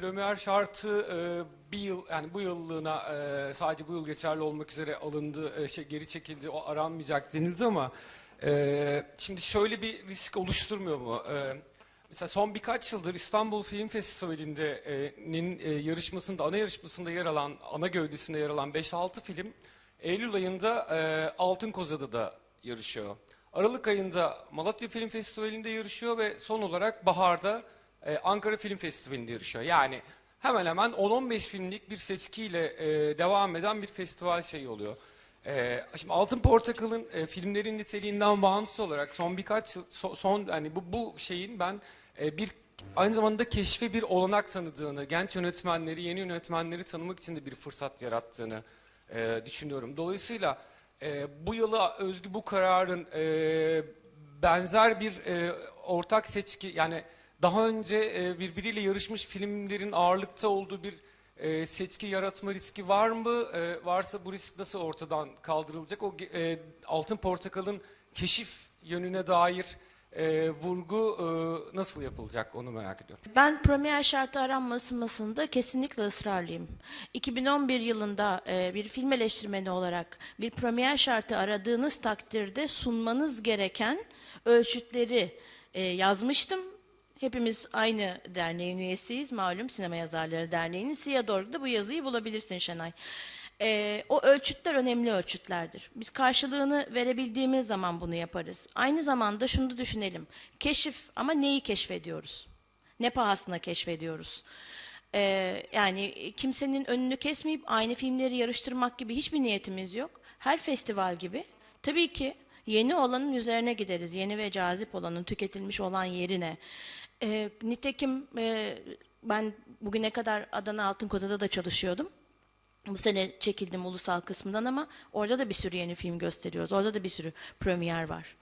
Premier şartı e, bir yıl yani bu yıllığına e, sadece bu yıl geçerli olmak üzere alındı, e, şey, geri çekildi, o aranmayacak denildi ama e, şimdi şöyle bir risk oluşturmuyor mu? E, mesela son birkaç yıldır İstanbul Film Festivali'nin e, yarışmasında, ana yarışmasında yer alan, ana gövdesinde yer alan 5-6 film Eylül ayında e, Altın Koza'da da yarışıyor. Aralık ayında Malatya Film Festivali'nde yarışıyor ve son olarak baharda e, Ankara Film Festivali'nde yarışıyor. Yani hemen hemen 10-15 filmlik bir seçkiyle e, devam eden bir festival şeyi oluyor. E, şimdi Altın Portakal'ın e, filmlerin niteliğinden bağımsız olarak son birkaç yıl, so- son hani bu bu şeyin ben e, bir aynı zamanda keşfe bir olanak tanıdığını, genç yönetmenleri, yeni yönetmenleri tanımak için de bir fırsat yarattığını e, düşünüyorum. Dolayısıyla e, bu yıla özgü bu kararın e, benzer bir e, ortak seçki yani daha önce e, birbiriyle yarışmış filmlerin ağırlıkta olduğu bir e, seçki yaratma riski var mı? E, varsa bu risk nasıl ortadan kaldırılacak? O e, Altın Portakal'ın keşif yönüne dair e, vurgu nasıl yapılacak onu merak ediyorum. Ben premier şartı aranmasında kesinlikle ısrarlıyım. 2011 yılında bir film eleştirmeni olarak bir premier şartı aradığınız takdirde sunmanız gereken ölçütleri yazmıştım. Hepimiz aynı derneğin üyesiyiz. Malum Sinema Yazarları Derneği'nin Siyadorg'da bu yazıyı bulabilirsin Şenay. Ee, o ölçütler önemli ölçütlerdir. Biz karşılığını verebildiğimiz zaman bunu yaparız. Aynı zamanda şunu da düşünelim. Keşif ama neyi keşfediyoruz? Ne pahasına keşfediyoruz? Ee, yani kimsenin önünü kesmeyip aynı filmleri yarıştırmak gibi hiçbir niyetimiz yok. Her festival gibi. Tabii ki yeni olanın üzerine gideriz. Yeni ve cazip olanın, tüketilmiş olan yerine. Ee, nitekim e, ben bugüne kadar Adana Altın Koza'da da çalışıyordum. Bu sene çekildim ulusal kısmından ama orada da bir sürü yeni film gösteriyoruz. Orada da bir sürü premier var.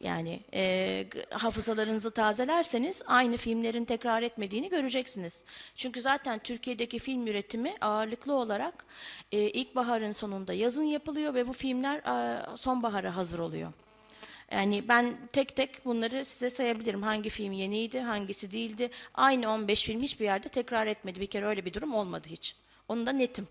Yani e, hafızalarınızı tazelerseniz aynı filmlerin tekrar etmediğini göreceksiniz. Çünkü zaten Türkiye'deki film üretimi ağırlıklı olarak e, ilkbaharın sonunda yazın yapılıyor ve bu filmler e, sonbahara hazır oluyor. Yani ben tek tek bunları size sayabilirim. Hangi film yeniydi, hangisi değildi. Aynı 15 film hiçbir yerde tekrar etmedi. Bir kere öyle bir durum olmadı hiç. Onu da netim.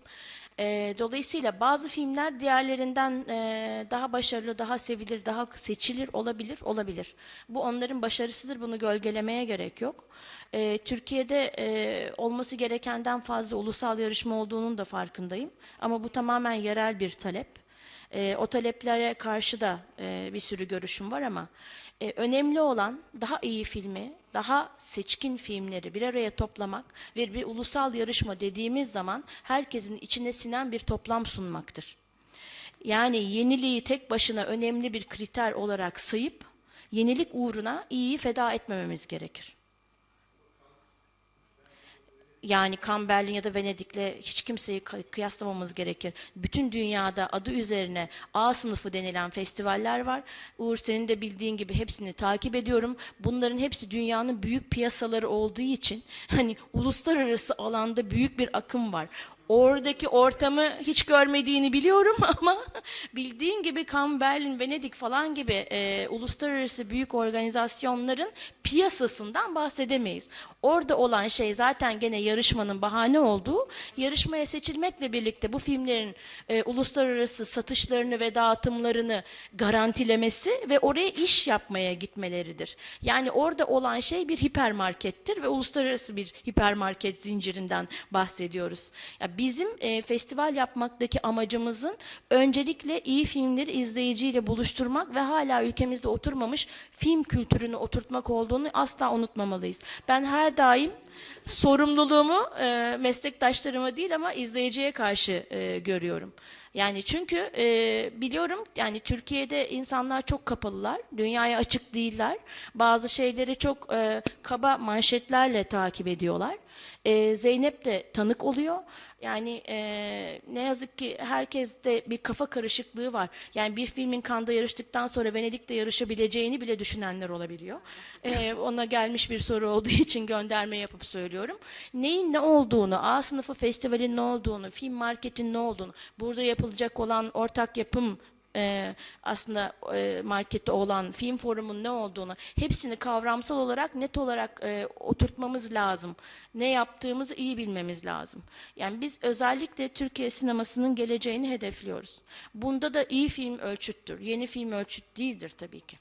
Ee, dolayısıyla bazı filmler diğerlerinden e, daha başarılı, daha sevilir, daha seçilir olabilir, olabilir. Bu onların başarısıdır. Bunu gölgelemeye gerek yok. Ee, Türkiye'de e, olması gerekenden fazla ulusal yarışma olduğunun da farkındayım. Ama bu tamamen yerel bir talep. E, o taleplere karşı da e, bir sürü görüşüm var ama e, önemli olan daha iyi filmi, daha seçkin filmleri bir araya toplamak ve bir ulusal yarışma dediğimiz zaman herkesin içine sinen bir toplam sunmaktır. Yani yeniliği tek başına önemli bir kriter olarak sayıp yenilik uğruna iyiyi feda etmememiz gerekir. Yani Cannes, Berlin ya da Venedik'le hiç kimseyi kı- kıyaslamamız gerekir. Bütün dünyada adı üzerine A sınıfı denilen festivaller var. Uğur senin de bildiğin gibi hepsini takip ediyorum. Bunların hepsi dünyanın büyük piyasaları olduğu için hani uluslararası alanda büyük bir akım var. Oradaki ortamı hiç görmediğini biliyorum ama bildiğin gibi Cannes, Berlin, Venedik falan gibi e, uluslararası büyük organizasyonların piyasasından bahsedemeyiz. Orada olan şey zaten gene yarışmanın bahane olduğu, yarışmaya seçilmekle birlikte bu filmlerin e, uluslararası satışlarını ve dağıtımlarını garantilemesi ve oraya iş yapmaya gitmeleridir. Yani orada olan şey bir hipermarkettir ve uluslararası bir hipermarket zincirinden bahsediyoruz. Ya bizim e, festival yapmaktaki amacımızın öncelikle iyi filmleri izleyiciyle buluşturmak ve hala ülkemizde oturmamış film kültürünü oturtmak olduğunu asla unutmamalıyız. Ben her daim sorumluluğumu e, meslektaşlarıma değil ama izleyiciye karşı e, görüyorum. Yani çünkü e, biliyorum yani Türkiye'de insanlar çok kapalılar, dünyaya açık değiller. Bazı şeyleri çok e, kaba manşetlerle takip ediyorlar. E, Zeynep de tanık oluyor. Yani e, ne yazık ki herkeste bir kafa karışıklığı var. Yani bir filmin kanda yarıştıktan sonra Venedik'te yarışabileceğini bile düşünenler olabiliyor. E, ona gelmiş bir soru olduğu için gönderme yapıp söylüyorum. Neyin ne olduğunu, A sınıfı festivalin ne olduğunu, film marketin ne olduğunu, burada yapılacak olan ortak yapım e, aslında e, markette olan film forumun ne olduğunu hepsini kavramsal olarak net olarak e, oturtmamız lazım. Ne yaptığımızı iyi bilmemiz lazım. Yani biz özellikle Türkiye sinemasının geleceğini hedefliyoruz. Bunda da iyi film ölçüttür. Yeni film ölçüt değildir tabii ki.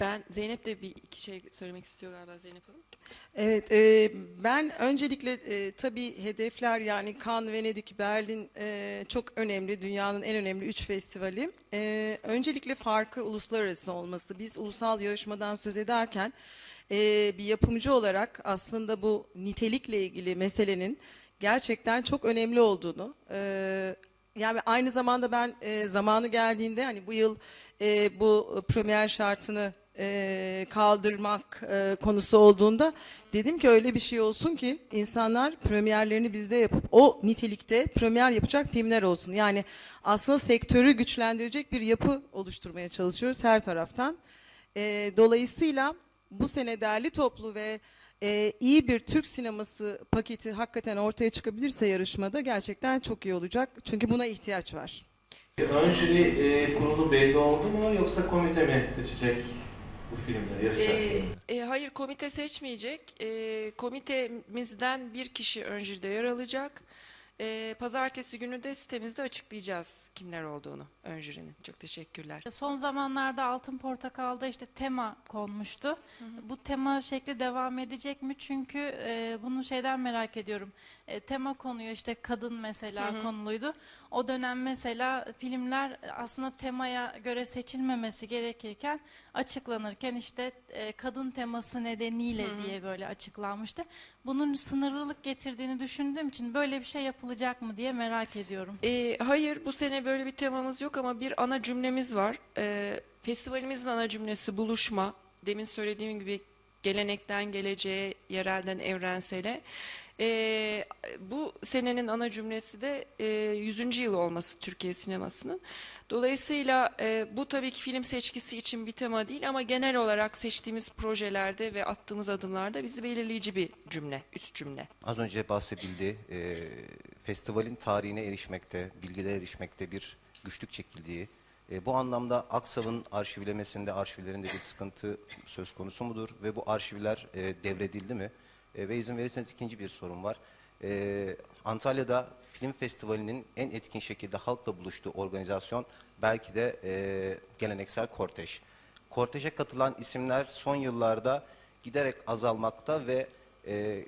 Ben Zeynep de bir iki şey söylemek istiyor galiba Zeynep Hanım. Evet, e, ben öncelikle e, tabii hedefler yani Cannes, Venedik, Berlin e, çok önemli. Dünyanın en önemli üç festivali. E, öncelikle farkı uluslararası olması. Biz ulusal yarışmadan söz ederken e, bir yapımcı olarak aslında bu nitelikle ilgili meselenin gerçekten çok önemli olduğunu e, yani aynı zamanda ben e, zamanı geldiğinde hani bu yıl e, bu premier şartını e, kaldırmak e, konusu olduğunda dedim ki öyle bir şey olsun ki insanlar premierlerini bizde yapıp o nitelikte premier yapacak filmler olsun. Yani aslında sektörü güçlendirecek bir yapı oluşturmaya çalışıyoruz her taraftan. E, dolayısıyla bu sene derli toplu ve e, iyi bir Türk sineması paketi hakikaten ortaya çıkabilirse yarışmada gerçekten çok iyi olacak. Çünkü buna ihtiyaç var. Ön jüri e, kurulu belli oldu mu yoksa komite mi seçecek bu filmleri, yarışacak Ee, e, hayır komite seçmeyecek. Ee, komitemizden bir kişi ön jüride yer alacak. Ee, pazartesi günü de sitemizde açıklayacağız kimler olduğunu ön jürinin. Çok teşekkürler. Son zamanlarda Altın Portakal'da işte tema konmuştu. Bu tema şekli devam edecek mi? Çünkü e, bunu şeyden merak ediyorum. E, tema konuyor işte kadın mesela konuluydu. O dönem mesela filmler aslında temaya göre seçilmemesi gerekirken açıklanırken işte e, kadın teması nedeniyle diye böyle açıklanmıştı. Bunun sınırlılık getirdiğini düşündüğüm için böyle bir şey yapılacak mı diye merak ediyorum. Ee, hayır bu sene böyle bir temamız yok ama bir ana cümlemiz var. Ee, festivalimizin ana cümlesi buluşma. Demin söylediğim gibi gelenekten geleceğe, yerelden evrensele. Ee, bu senenin ana cümlesi de e, 100. yıl olması Türkiye sinemasının. Dolayısıyla e, bu tabii ki film seçkisi için bir tema değil ama genel olarak seçtiğimiz projelerde ve attığımız adımlarda bizi belirleyici bir cümle, üst cümle. Az önce bahsedildi. e, festivalin tarihine erişmekte, bilgilere erişmekte bir güçlük çekildiği. e, bu anlamda Aksav'ın arşivlemesinde, arşivlerinde bir sıkıntı söz konusu mudur? Ve bu arşivler e, devredildi mi? E, ve izin verirseniz ikinci bir sorum var. E, Antalya'da film festivalinin en etkin şekilde halkla buluştuğu organizasyon belki de e, geleneksel kortej. Korteje katılan isimler son yıllarda giderek azalmakta ve e,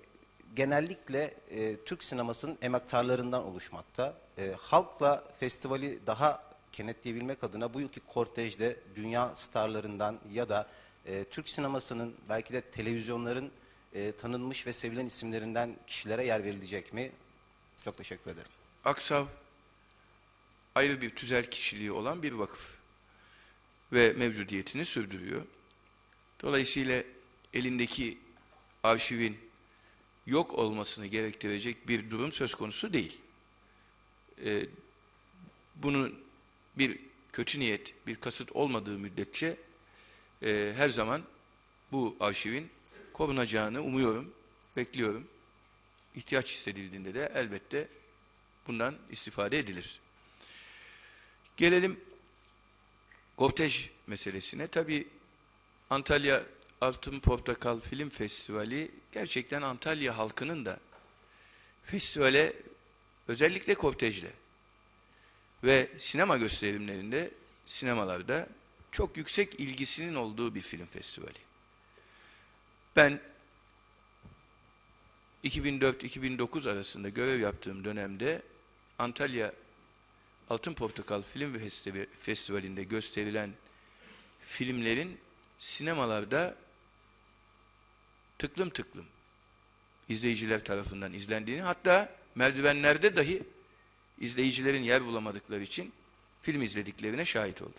genellikle e, Türk sinemasının emektarlarından oluşmakta. E, halkla festivali daha kenetleyebilmek adına bu yılki kortejde dünya starlarından ya da e, Türk sinemasının belki de televizyonların e, tanınmış ve sevilen isimlerinden kişilere yer verilecek mi? Çok teşekkür ederim. Aksav ayrı bir tüzel kişiliği olan bir vakıf ve mevcudiyetini sürdürüyor. Dolayısıyla elindeki arşivin yok olmasını gerektirecek bir durum söz konusu değil. Ee, bunun bir kötü niyet, bir kasıt olmadığı müddetçe e, her zaman bu arşivin korunacağını umuyorum, bekliyorum. İhtiyaç hissedildiğinde de elbette bundan istifade edilir. Gelelim kortej meselesine. Tabii Antalya Altın Portakal Film Festivali gerçekten Antalya halkının da festivale özellikle kortejle ve sinema gösterimlerinde, sinemalarda çok yüksek ilgisinin olduğu bir film festivali. Ben 2004-2009 arasında görev yaptığım dönemde Antalya Altın Portakal Film Festi- Festivali'nde gösterilen filmlerin sinemalarda tıklım tıklım izleyiciler tarafından izlendiğini hatta merdivenlerde dahi izleyicilerin yer bulamadıkları için film izlediklerine şahit oldum.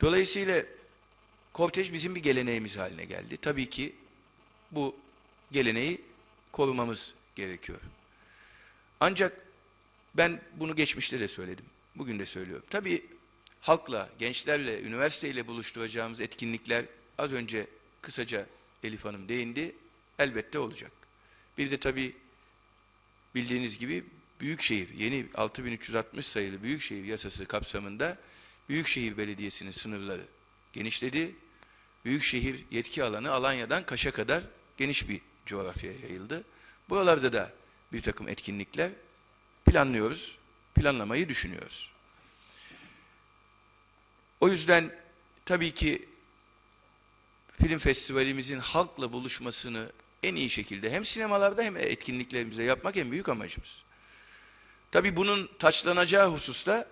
Dolayısıyla kortej bizim bir geleneğimiz haline geldi. Tabii ki bu geleneği korumamız gerekiyor. Ancak ben bunu geçmişte de söyledim. Bugün de söylüyorum. Tabii halkla, gençlerle, üniversiteyle buluşturacağımız etkinlikler az önce kısaca Elif Hanım değindi. Elbette olacak. Bir de tabii bildiğiniz gibi Büyükşehir, yeni 6360 sayılı Büyükşehir yasası kapsamında Büyükşehir Belediyesi'nin sınırları genişledi. Büyükşehir yetki alanı Alanya'dan Kaş'a kadar geniş bir coğrafyaya yayıldı. Buralarda da bir takım etkinlikler planlıyoruz, planlamayı düşünüyoruz. O yüzden tabii ki film festivalimizin halkla buluşmasını en iyi şekilde hem sinemalarda hem etkinliklerimizde yapmak en büyük amacımız. Tabii bunun taçlanacağı hususta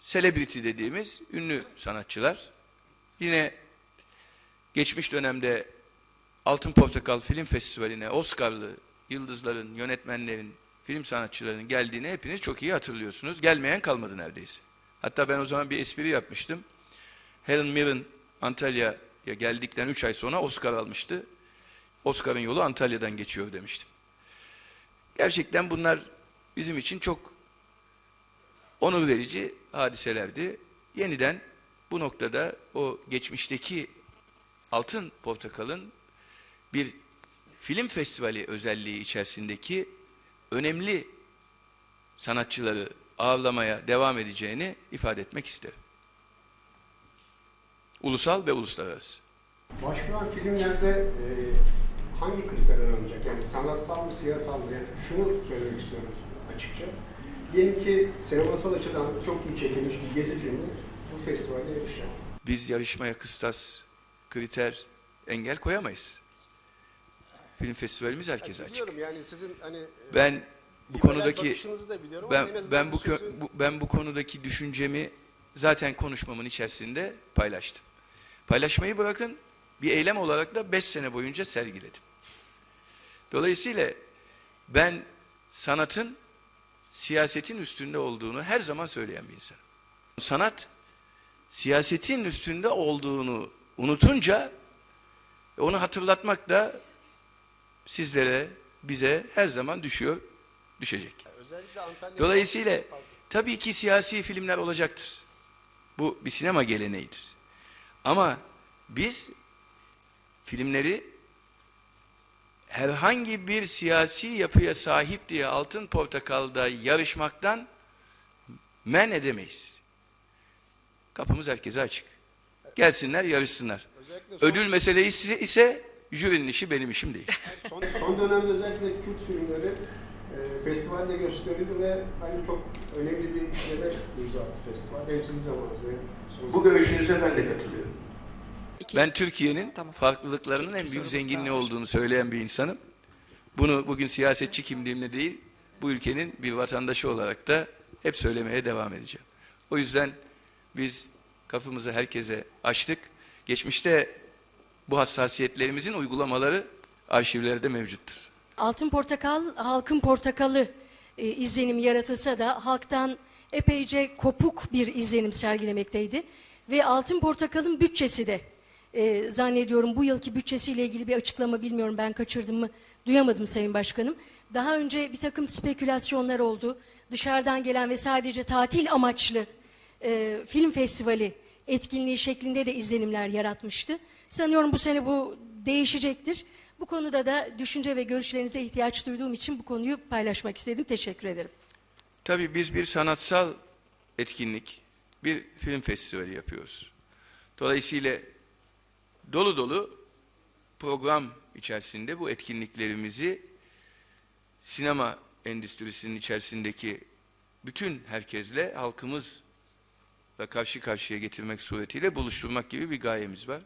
celebrity dediğimiz ünlü sanatçılar yine geçmiş dönemde Altın Portakal Film Festivali'ne Oscar'lı yıldızların, yönetmenlerin, film sanatçılarının geldiğini hepiniz çok iyi hatırlıyorsunuz. Gelmeyen kalmadı neredeyse. Hatta ben o zaman bir espri yapmıştım. Helen Mirren Antalya'ya geldikten 3 ay sonra Oscar almıştı. Oscar'ın yolu Antalya'dan geçiyor demiştim. Gerçekten bunlar bizim için çok onur verici hadiselerdi. Yeniden bu noktada o geçmişteki Altın Portakal'ın bir film festivali özelliği içerisindeki önemli sanatçıları ağırlamaya devam edeceğini ifade etmek isterim. Ulusal ve uluslararası. Başvuran filmlerde e, hangi kriter aranacak? Yani sanatsal mı, siyasal mı? Yani şunu söylemek istiyorum açıkça. Diyelim ki sinemasal açıdan çok iyi çekilmiş bir gezi filmi bu festivalde yarışacak. Biz yarışmaya kıstas, kriter, engel koyamayız. Film festivalimiz herkese açık. Biliyorum yani sizin hani e, Ben bu konudaki bakışınızı da biliyorum ben ben bu, sözü- bu- ben bu konudaki düşüncemi zaten konuşmamın içerisinde paylaştım. Paylaşmayı bırakın bir eylem olarak da 5 sene boyunca sergiledim. Dolayısıyla ben sanatın siyasetin üstünde olduğunu her zaman söyleyen bir insanım. Sanat siyasetin üstünde olduğunu unutunca onu hatırlatmak da sizlere, bize her zaman düşüyor, düşecek. Dolayısıyla tabii ki siyasi filmler olacaktır. Bu bir sinema geleneğidir. Ama biz filmleri herhangi bir siyasi yapıya sahip diye Altın Portakal'da yarışmaktan men edemeyiz. Kapımız herkese açık. Gelsinler, yarışsınlar. özellikle son, Ödül meselesi ise jürinin işi benim işim değil. son, son dönemde özellikle Kürt filmleri e, festivalde gösterildi ve hani çok önemli bir yere imza attı festival. Hem sizin zamanınızda hem Bu görüşünüze ben de katılıyorum. İki- Ben Türkiye'nin Tamam. farklılıklarının İki- en iki büyük sorumuz zenginliği olduğunu söyleyen bir insanım. Bunu bugün siyasetçi kimliğimle değil, bu ülkenin bir vatandaşı olarak da hep söylemeye devam edeceğim. O yüzden biz kapımızı herkese açtık. Geçmişte bu hassasiyetlerimizin uygulamaları arşivlerde mevcuttur. Altın Portakal, halkın portakalı e, izlenimi yaratılsa da halktan epeyce kopuk bir izlenim sergilemekteydi. Ve Altın Portakal'ın bütçesi de e, zannediyorum bu yılki bütçesiyle ilgili bir açıklama bilmiyorum ben kaçırdım mı duyamadım Sayın Başkanım. Daha önce bir takım spekülasyonlar oldu. Dışarıdan gelen ve sadece tatil amaçlı e, film festivali etkinliği şeklinde de izlenimler yaratmıştı. Sanıyorum bu sene bu değişecektir. Bu konuda da düşünce ve görüşlerinize ihtiyaç duyduğum için bu konuyu paylaşmak istedim. Teşekkür ederim. Tabii biz bir sanatsal etkinlik, bir film festivali yapıyoruz. Dolayısıyla dolu dolu program içerisinde bu etkinliklerimizi sinema endüstrisinin içerisindeki bütün herkesle halkımızla karşı karşıya getirmek suretiyle buluşturmak gibi bir gayemiz var.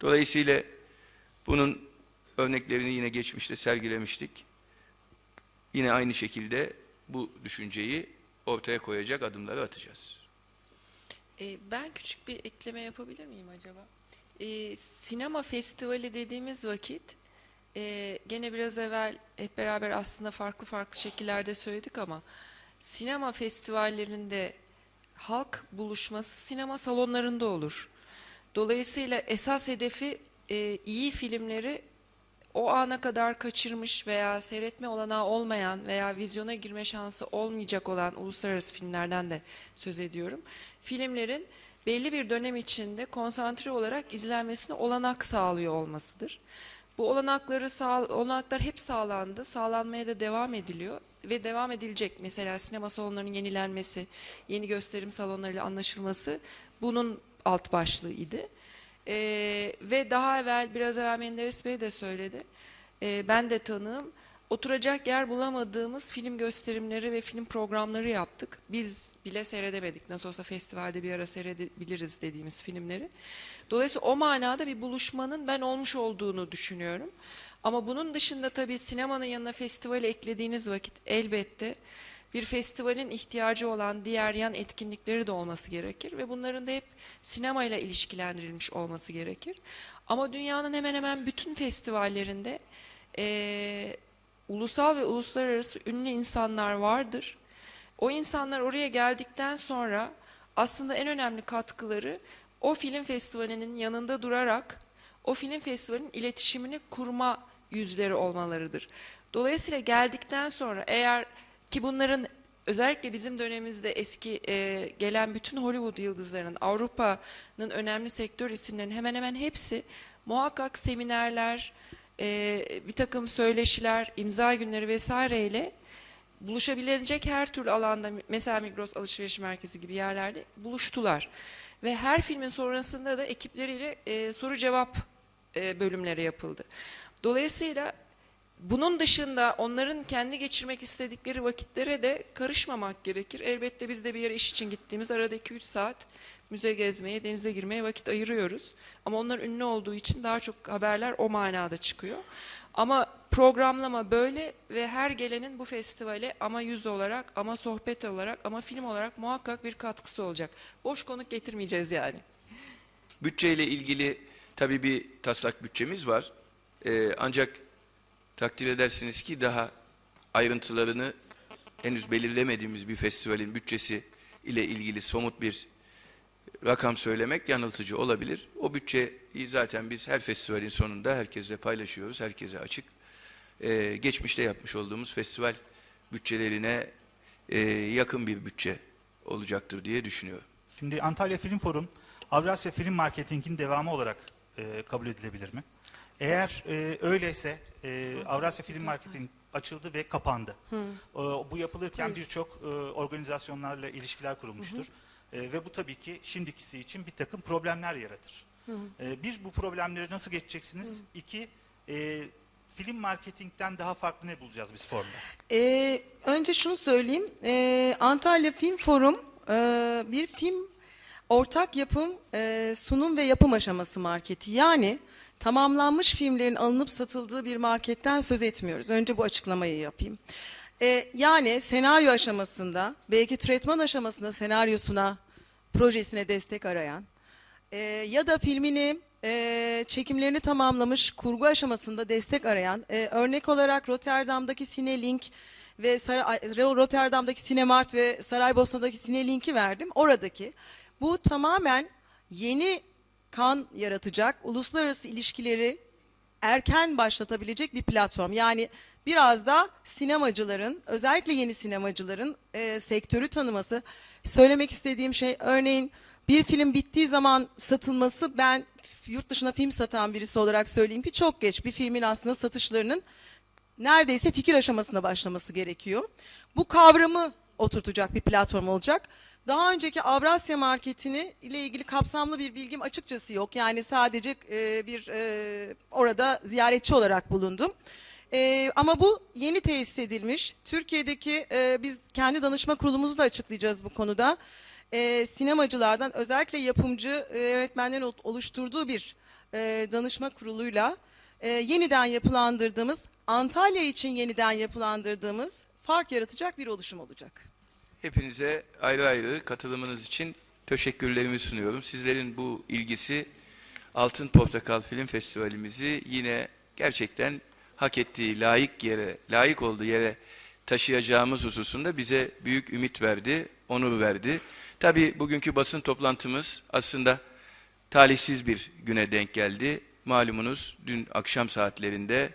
Dolayısıyla bunun örneklerini yine geçmişte sergilemiştik. Yine aynı şekilde bu düşünceyi ortaya koyacak adımları atacağız. Ee, ben küçük bir ekleme yapabilir miyim acaba? Ee, sinema festivali dediğimiz vakit e, gene biraz evvel hep beraber aslında farklı farklı şekillerde söyledik ama sinema festivallerinde halk buluşması sinema salonlarında olur. Dolayısıyla esas hedefi e, iyi filmleri o ana kadar kaçırmış veya seyretme olanağı olmayan veya vizyona girme şansı olmayacak olan uluslararası filmlerden de söz ediyorum. Filmlerin belli bir dönem içinde konsantre olarak izlenmesine olanak sağlıyor olmasıdır. Bu olanakları sağ, olanaklar hep sağlandı. Sağlanmaya da devam ediliyor ve devam edilecek. Mesela sinema salonlarının yenilenmesi, yeni gösterim salonlarıyla anlaşılması bunun alt başlığıydı. Ee, ve daha evvel biraz evvel Menderes Bey de söyledi. Ee, ben de tanığım. Oturacak yer bulamadığımız film gösterimleri ve film programları yaptık. Biz bile seyredemedik. Nasıl olsa festivalde bir ara seyredebiliriz dediğimiz filmleri. Dolayısıyla o manada bir buluşmanın ben olmuş olduğunu düşünüyorum. Ama bunun dışında tabii sinemanın yanına festivali eklediğiniz vakit elbette bir festivalin ihtiyacı olan diğer yan etkinlikleri de olması gerekir ve bunların da hep sinemayla ilişkilendirilmiş olması gerekir. Ama dünyanın hemen hemen bütün festivallerinde eee, ulusal ve uluslararası ünlü insanlar vardır. O insanlar oraya geldikten sonra aslında en önemli katkıları o film festivalinin yanında durarak o film festivalinin iletişimini kurma yüzleri olmalarıdır. Dolayısıyla geldikten sonra eğer ki bunların özellikle bizim dönemimizde eski e, gelen bütün Hollywood yıldızlarının, Avrupa'nın önemli sektör isimlerinin hemen hemen hepsi muhakkak seminerler, e, bir takım söyleşiler, imza günleri vesaireyle buluşabilecek her türlü alanda mesela Migros Alışveriş Merkezi gibi yerlerde buluştular. Ve her filmin sonrasında da ekipleriyle e, soru cevap e, bölümleri yapıldı. Dolayısıyla bunun dışında onların kendi geçirmek istedikleri vakitlere de karışmamak gerekir. Elbette biz de bir yere iş için gittiğimiz arada 2-3 saat müze gezmeye, denize girmeye vakit ayırıyoruz. Ama onlar ünlü olduğu için daha çok haberler o manada çıkıyor. Ama programlama böyle ve her gelenin bu festivale ama yüz olarak, ama sohbet olarak, ama film olarak muhakkak bir katkısı olacak. Boş konuk getirmeyeceğiz yani. Bütçeyle ilgili tabii bir taslak bütçemiz var. Ee, ancak takdir edersiniz ki daha ayrıntılarını henüz belirlemediğimiz bir festivalin bütçesi ile ilgili somut bir rakam söylemek yanıltıcı olabilir. O bütçeyi zaten biz her festivalin sonunda herkesle paylaşıyoruz, herkese açık. Ee, geçmişte yapmış olduğumuz festival bütçelerine e, yakın bir bütçe olacaktır diye düşünüyorum. Şimdi Antalya Film Forum Avrasya Film Marketing'in devamı olarak e, kabul edilebilir mi? Eğer e, öyleyse e, Avrasya Film Marketing açıldı ve kapandı. E, bu yapılırken birçok e, organizasyonlarla ilişkiler kurulmuştur. E, ve bu tabii ki şimdikisi için bir takım problemler yaratır. E, bir, bu problemleri nasıl geçeceksiniz? İki, e, film marketingten daha farklı ne bulacağız biz formda? Ee, önce şunu söyleyeyim. Ee, Antalya Film Forum e, bir film ortak yapım, e, sunum ve yapım aşaması marketi. Yani tamamlanmış filmlerin alınıp satıldığı bir marketten söz etmiyoruz. Önce bu açıklamayı yapayım. Ee, yani senaryo aşamasında, belki tretman aşamasında senaryosuna, projesine destek arayan, e, ya da filmini e, çekimlerini tamamlamış kurgu aşamasında destek arayan e, örnek olarak Rotterdam'daki Sinelink ve Saray, Rotterdam'daki Sinemart ve Saraybosna'daki Sinelink'i verdim. Oradaki bu tamamen yeni kan yaratacak, uluslararası ilişkileri erken başlatabilecek bir platform. Yani biraz da sinemacıların, özellikle yeni sinemacıların e, sektörü tanıması. Söylemek istediğim şey örneğin bir film bittiği zaman satılması ben yurt dışına film satan birisi olarak söyleyeyim ki çok geç. Bir filmin aslında satışlarının neredeyse fikir aşamasına başlaması gerekiyor. Bu kavramı oturtacak bir platform olacak. Daha önceki Avrasya marketini ile ilgili kapsamlı bir bilgim açıkçası yok. Yani sadece e, bir e, orada ziyaretçi olarak bulundum. E, ama bu yeni tesis edilmiş. Türkiye'deki e, biz kendi danışma kurulumuzu da açıklayacağız bu konuda. E, sinemacılardan özellikle yapımcı e, oluşturduğu bir e, danışma kuruluyla e, yeniden yapılandırdığımız, Antalya için yeniden yapılandırdığımız fark yaratacak bir oluşum olacak. Hepinize ayrı ayrı katılımınız için teşekkürlerimi sunuyorum. Sizlerin bu ilgisi Altın Portakal Film Festivalimizi yine gerçekten hak ettiği layık yere, layık olduğu yere taşıyacağımız hususunda bize büyük ümit verdi, onur verdi. Tabii bugünkü basın toplantımız aslında talihsiz bir güne denk geldi. Malumunuz dün akşam saatlerinde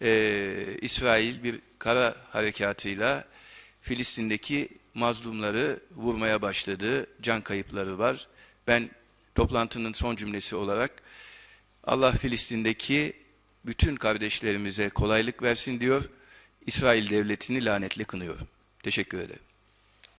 eee, İsrail bir kara harekatıyla Filistin'deki mazlumları vurmaya başladı. Can kayıpları var. Ben toplantının son cümlesi olarak Allah Filistin'deki bütün kardeşlerimize kolaylık versin diyor. İsrail devletini lanetle kınıyorum. Teşekkür ederim.